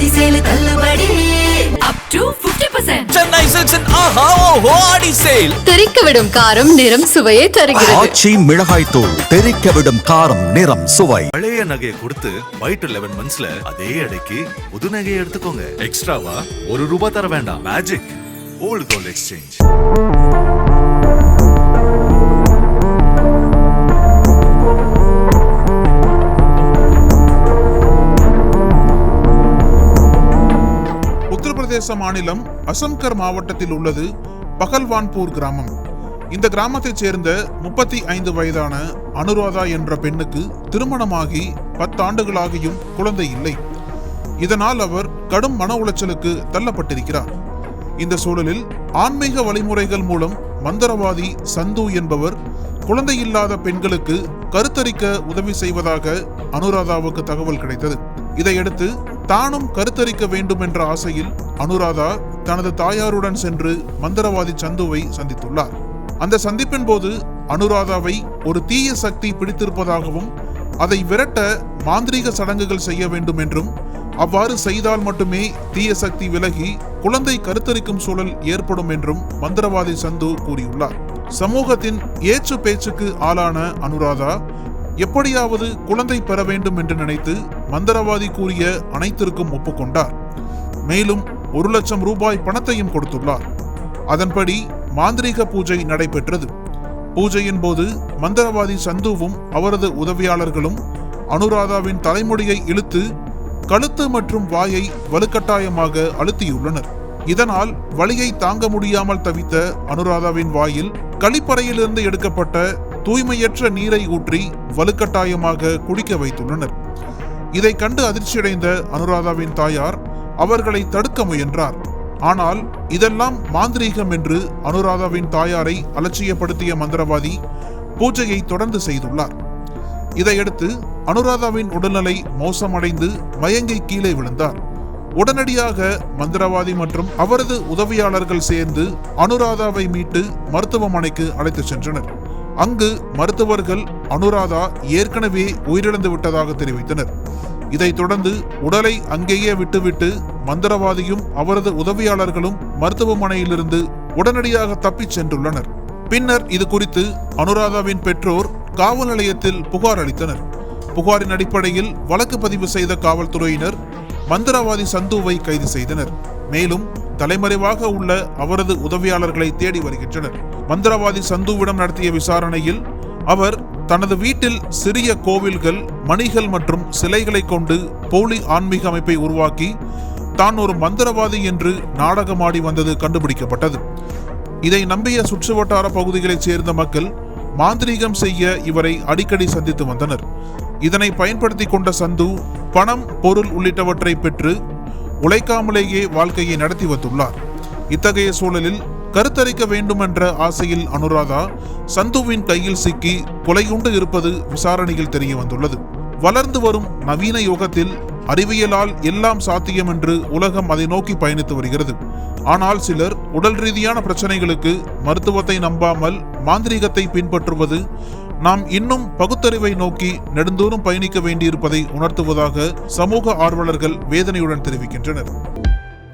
ஆடி சேலு தள்ளுபடி up to 50% Chennai சில்க்ஸின் ஆஹா ஓஹோ Aadi sale தெறிக்க விடும் காரம் நிறம் சுவையை தருகிறது. ஆச்சி மிளகாய் தூள் தெறிக்க விடும் காரம் நிறம் சுவை. பழைய நகையை கொடுத்து ஒயிட் லெவன் மந்த்ஸ்ல அதே அடைக்கு புது நகையை எடுத்துக்கோங்க. எக்ஸ்ட்ராவா ஒரு ரூபாய் தர வேண்டாம். மேஜிக் ஓல்டு கோல்ட் எக்ஸ்சேஞ்ச் உத்தரப்பிரதேச மாநிலம் அசம்கர் மாவட்டத்தில் உள்ளது பகல்வான்பூர் கிராமம். இந்த கிராமத்தைச் சேர்ந்த முப்பத்தி ஐந்து வயதான அனுராதா என்ற பெண்ணுக்கு திருமணமாகி பத்தாண்டுகளாகியும் குழந்தை இல்லை. இதனால் அவர் கடும் மன உளைச்சலுக்கு தள்ளப்பட்டிருக்கிறார். இந்த சூழலில் ஆன்மீக வழிமுறைகள் மூலம் மந்திரவாதி சந்து என்பவர் குழந்தை இல்லாத பெண்களுக்கு கருத்தரிக்க உதவி செய்வதாக அனுராதாவுக்கு தகவல் கிடைத்தது. இதையடுத்து தானும் கருத்தரிக்க வேண்டும் என்ற ஆசையில் அனுராதா தனது தாயாருடன் சென்று மந்திரவாதி சந்துவை சந்தித்துள்ளார். அந்த சந்திப்பின் போது அனுராதாவை ஒரு தீய சக்தி பிடித்திருப்பதாகவும் அதை விரட்ட மாந்திரீக சடங்குகள் செய்ய வேண்டும் என்றும் அவ்வாறு செய்தால் மட்டுமே தீய சக்தி விலகி குழந்தை கருத்தரிக்கும் சூழல் ஏற்படும் என்றும் மந்திரவாதி சந்து கூறியுள்ளார். சமூகத்தின் ஏச்சு பேச்சுக்கு ஆளான அனுராதா எப்படியாவது குழந்தை பெற வேண்டும் என்று நினைத்து மந்திரவாதி கூறிய அனைத்திற்கும் ஒப்புக்கொண்டார். மேலும் ஒரு லட்சம் ரூபாய் பணத்தையும் கொடுத்துள்ளார். அதன்படி மாந்திரீக பூஜை நடைபெற்றது. பூஜையின் போது மந்திரவாதி சந்துவும் அவரது உதவியாளர்களும் அனுராதாவின் தலைமுடியை இழுத்து கழுத்து மற்றும் வாயை வலுக்கட்டாயமாக அழுத்தியுள்ளனர். இதனால் வலியை தாங்க முடியாமல் தவித்த அனுராதாவின் வாயில் கழிப்பறையிலிருந்து எடுக்கப்பட்ட தூய்மையற்ற நீரை ஊற்றி வலுக்கட்டாயமாக குடிக்க வைத்துள்ளனர். இதை கண்டு அதிர்ச்சியடைந்த அனுராதாவின் தாயார் அவர்களை தடுக்க முயன்றார். ஆனால் இதெல்லாம் மாந்திரீகம் என்று அனுராதாவின் தாயாரை அலட்சியப்படுத்திய மந்திரவாதி பூஜையை தொடர்ந்து செய்துள்ளார். இதையடுத்து அனுராதாவின் உடல்நிலை மோசமடைந்து மயங்கி கீழே விழுந்தார். உடனடியாக மந்திரவாதி மற்றும் அவரது உதவியாளர்கள் சேர்ந்து அனுராதாவை மீட்டு மருத்துவமனைக்கு அழைத்துச் சென்றனர். அங்கு மருத்துவர்கள் அனுராதா ஏற்கனவே உயிரிழந்து விட்டதாக தெரிவித்தனர். இதைத் தொடர்ந்து உடலை அங்கேயே விட்டுவிட்டு மந்திரவாதியும் அவரது உதவியாளர்களும் மருத்துவமனையிலிருந்து உடனடியாக தப்பிச் சென்றுள்ளனர். பின்னர் இது குறித்து அனுராதாவின் பெற்றோர் காவல் நிலையத்தில் புகார் அளித்தனர். புகாரின் அடிப்படையில் வழக்கு பதிவு செய்த காவல்துறையினர் மந்திரவாதி சந்துவை கைது செய்தனர். மேலும் தலைமறைவாக உள்ள அவரது உதவியாளர்களை தேடி வருகின்றனர். மந்திரவாதி சந்துவிடம் நடத்திய விசாரணையில் அவர் தனது வீட்டில் சிறிய கோவில்கள் மணிகள் மற்றும் சிலைகளை கொண்டு போலி ஆன்மீக அமைப்பை உருவாக்கி தான் ஒரு மந்திரவாதி என்று நாடகமாடி வந்தது கண்டுபிடிக்கப்பட்டது. இதை நம்பிய சுற்றுவட்டார பகுதிகளைச் சேர்ந்த மக்கள் மாந்திரீகம் செய்ய இவரை அடிக்கடி சந்தித்து வந்தனர். இதனை பயன்படுத்தி கொண்ட சந்து பணம் பொருள் உள்ளிட்டவற்றை பெற்று உழைக்காமலேயே வாழ்க்கையை நடத்தி வந்துள்ளார். இத்தகைய சூழலில் கருத்தரிக்க வேண்டுமென்ற ஆசையில் அனுராதா சந்துவின் கையில் சிக்கி கொலையுண்டு இருப்பது விசாரணையில் தெரிய வந்துள்ளது வளர்ந்து வரும் நவீன யுகத்தில் அறிவியலால் எல்லாம் சாத்தியம் என்று உலகம் அதை நோக்கி பயணித்து வருகிறது. ஆனால் சிலர் உடல் ரீதியான பிரச்சனைகளுக்கு மருத்துவத்தை நம்பாமல் மாந்திரீகத்தை பின்பற்றுவது நாம் இன்னும் பகுத்தறிவை நோக்கி நெடுந்தோறும் பயணிக்க வேண்டியிருப்பதை உணர்த்துவதாக சமூக ஆர்வலர்கள் வேதனையுடன் தெரிவிக்கின்றனர்.